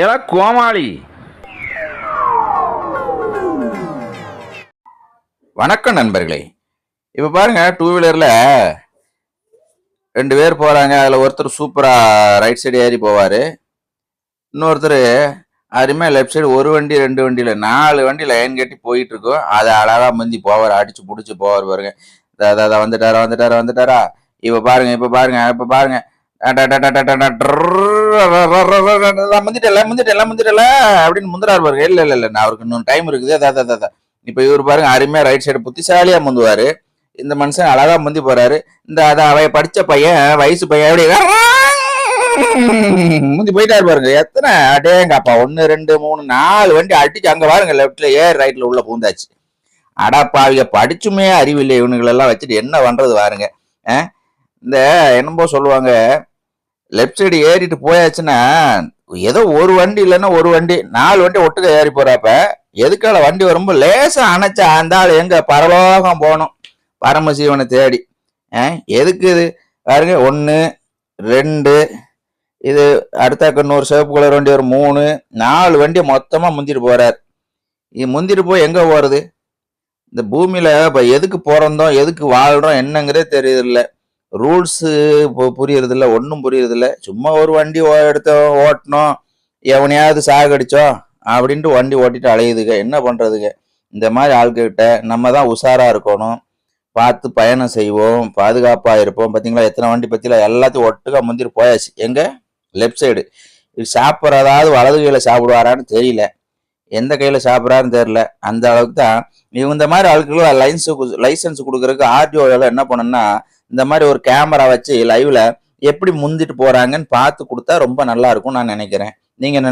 ஏலா கோமாளி. வணக்கம் நண்பர்களே. இப்போ பாருங்க டூ வீலரில் ரெண்டு பேர் போகிறாங்க அதில் ஒருத்தர் சூப்பராக ரைட் சைடு ஏறி போவார். இன்னொருத்தர் அருமையாக லெஃப்ட் சைடு ஒரு வண்டி ரெண்டு வண்டியில் நாலு வண்டி லைன் கட்டி போயிட்டு இருக்கோம் அதை அழகாக முந்தி போவார் அடிச்சு பிடிச்சி போவார் பாருங்க. இதா, வந்துட்டாரா வந்துட்டாரா வந்துட்டாரா? இப்போ பாருங்க இப்போ பாருங்க இப்போ பாருங்க. முந்திட்டல முந்திட்டல முந்திட்டல அப்படின்னு முந்திராரு பாருங்க இல்ல இல்ல இல்ல நான் அவருக்கு இன்னும் டைம் இருக்குது அதான் அதான், இப்ப இவர் பாருங்க அருமையா ரைட் சைடு புத்திசாலியா முந்துவாரு இந்த மனுஷன் அழகா முந்தி போறாரு இந்த அதான் அவைய படிச்ச பையன் வயசு பையன் எப்படி முந்தி போயிட்டாரு பாருங்க எத்தனை அடேங்கப்பா ஒன்னு ரெண்டு மூணு நாலு வண்டி அடிச்சு அங்க பாருங்க லெப்ட்ல ஏர் ரைட்ல உள்ள பூந்தாச்சு அடாப்பாவிய படிச்சுமே அறிவில்லை இவனுங்களெல்லாம் வச்சுட்டு என்ன பண்றது பாருங்க இந்த என்னமோ சொல்லுவாங்க லெஃப்ட் சைடு ஏறிட்டு போயாச்சுன்னா ஏதோ ஒரு வண்டி இல்லைன்னா ஒரு வண்டி நாலு வண்டி ஒட்டுக்க ஏறி போறப்ப எதுக்கால வண்டி வரும்போது லேசா அணைச்சா அந்த ஆள் எங்க? பரலோகம் போகணும். பரமசிவனை தேடி. எதுக்கு இது? பாருங்க ஒன்று ரெண்டு இது அடுத்தாக்க இன்னொரு சிவப்பு கலர் வண்டி ஒரு மூணு நாலு வண்டி மொத்தமாக முந்திட்டு போறார். இது முந்திட்டு போய் எங்கே போறது? இந்த பூமியில இப்போ எதுக்கு பிறந்தோம் எதுக்கு வாழ்கிறோம் என்னங்கிறதே தெரியல ரூல்ஸு புரியறது இல்ல ஒன்றும் புரியறது சும்மா ஒரு வண்டி ஓ- எடுத்து ஓட்டணும். எவனையாவது சாகடிச்சோம் அப்படின்ட்டு வண்டி ஓட்டிட்டு அலையுதுங்க. என்ன பண்ணுறதுங்க இந்த மாதிரி ஆள்கிட்ட நம்ம தான் உஷாராக இருக்கணும். பார்த்து பயணம் செய்வோம். பாதுகாப்பாக இருப்போம். பார்த்தீங்களா எத்தனை வண்டி பற்றிலாம் எல்லாத்தையும் ஒட்டுக்கா முந்திரி போயாச்சு. எங்கே? லெஃப்ட் சைடு இது சாப்பிட்றதாவது வலது கையில் சாப்பிடுவாரான்னு தெரியல. எந்த கையில் சாப்பிட்றாருன்னு தெரியல. அந்த அளவுக்கு தான். இவங்க இந்த மாதிரி ஆட்களுக்கு லைன்ஸ் லைசன்ஸ் கொடுக்குறதுக்கு ஆர்டிஓ என்ன பண்ணுன்னா இந்த மாதிரி ஒரு கேமரா வச்சு லைவ்ல எப்படி முந்திட்டு போறாங்கன்னு பார்த்து கொடுத்தா ரொம்ப நல்லா இருக்கும் நான் நினைக்கிறேன். நீங்க என்ன